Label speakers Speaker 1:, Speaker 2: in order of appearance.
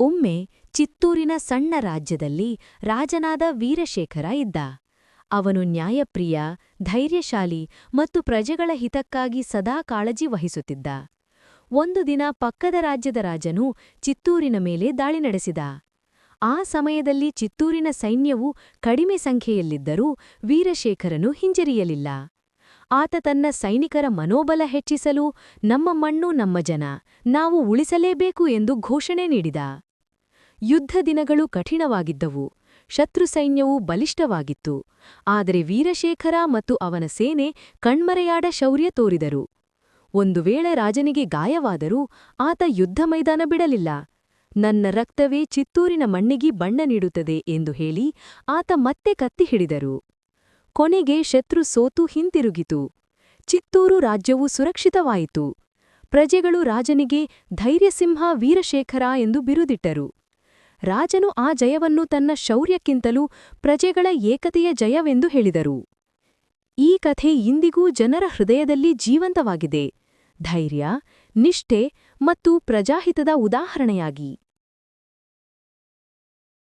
Speaker 1: ಒಮ್ಮೆ ಚಿತ್ತೂರಿನ ಸಣ್ಣ ರಾಜ್ಯದಲ್ಲಿ ರಾಜನಾದ ವೀರಶೇಖರ ಇದ್ದ. ಅವನು ನ್ಯಾಯಪ್ರಿಯ, ಧೈರ್ಯಶಾಲಿ ಮತ್ತು ಪ್ರಜೆಗಳ ಹಿತಕ್ಕಾಗಿ ಸದಾ ಕಾಳಜಿ ವಹಿಸುತ್ತಿದ್ದ. ಒಂದು ದಿನ ಪಕ್ಕದ ರಾಜ್ಯದ ರಾಜನು ಚಿತ್ತೂರಿನ ಮೇಲೆ ದಾಳಿ ನಡೆಸಿದ. ಆ ಸಮಯದಲ್ಲಿ ಚಿತ್ತೂರಿನ ಸೈನ್ಯವು ಕಡಿಮೆ ಸಂಖ್ಯೆಯಲ್ಲಿದ್ದರೂ ವೀರಶೇಖರನು ಹಿಂಜರಿಯಲಿಲ್ಲ. ಆತ ತನ್ನ ಸೈನಿಕರ ಮನೋಬಲ ಹೆಚ್ಚಿಸಲು, ನಮ್ಮ ಮಣ್ಣು ನಮ್ಮ ಜನ, ನಾವು ಉಳಿಸಲೇಬೇಕು ಎಂದು ಘೋಷಣೆ ನೀಡಿದ. ಯುದ್ಧ ದಿನಗಳು ಕಠಿಣವಾಗಿದ್ದವು. ಶತ್ರು ಸೈನ್ಯವು ಬಲಿಷ್ಠವಾಗಿತ್ತು. ಆದರೆ ವೀರಶೇಖರ ಮತ್ತು ಅವನ ಸೇನೆ ಕಣ್ಮರೆಯಾಡ ಶೌರ್ಯ ತೋರಿದರು. ಒಂದು ವೇಳೆ ರಾಜನಿಗೆ ಗಾಯವಾದರೂ ಆತ ಯುದ್ಧ ಮೈದಾನ ಬಿಡಲಿಲ್ಲ. ನನ್ನ ರಕ್ತವೇ ಚಿತ್ತೂರಿನ ಮಣ್ಣಿಗೆ ಬಣ್ಣ ನೀಡುತ್ತದೆ ಎಂದು ಹೇಳಿ ಆತ ಮತ್ತೆ ಕತ್ತಿ ಹಿಡಿದರು. ಕೊನೆಗೆ ಶತ್ರು ಸೋತು ಹಿಂತಿರುಗಿತು. ಚಿತ್ತೂರು ರಾಜ್ಯವು ಸುರಕ್ಷಿತವಾಯಿತು. ಪ್ರಜೆಗಳು ರಾಜನಿಗೆ ಧೈರ್ಯಸಿಂಹ ವೀರಶೇಖರ ಎಂದು ಬಿರುದಿಟ್ಟರು. ರಾಜನು ಆ ಜಯವನ್ನು ತನ್ನ ಶೌರ್ಯಕ್ಕಿಂತಲೂ ಪ್ರಜೆಗಳ ಏಕತೆಯ ಜಯವೆಂದು ಹೇಳಿದರು. ಈ ಕಥೆ ಇಂದಿಗೂ ಜನರ ಹೃದಯದಲ್ಲಿ ಜೀವಂತವಾಗಿದೆ. ಧೈರ್ಯ, ನಿಷ್ಠೆ ಮತ್ತು ಪ್ರಜಾಹಿತದ ಉದಾಹರಣೆಯಾಗಿ.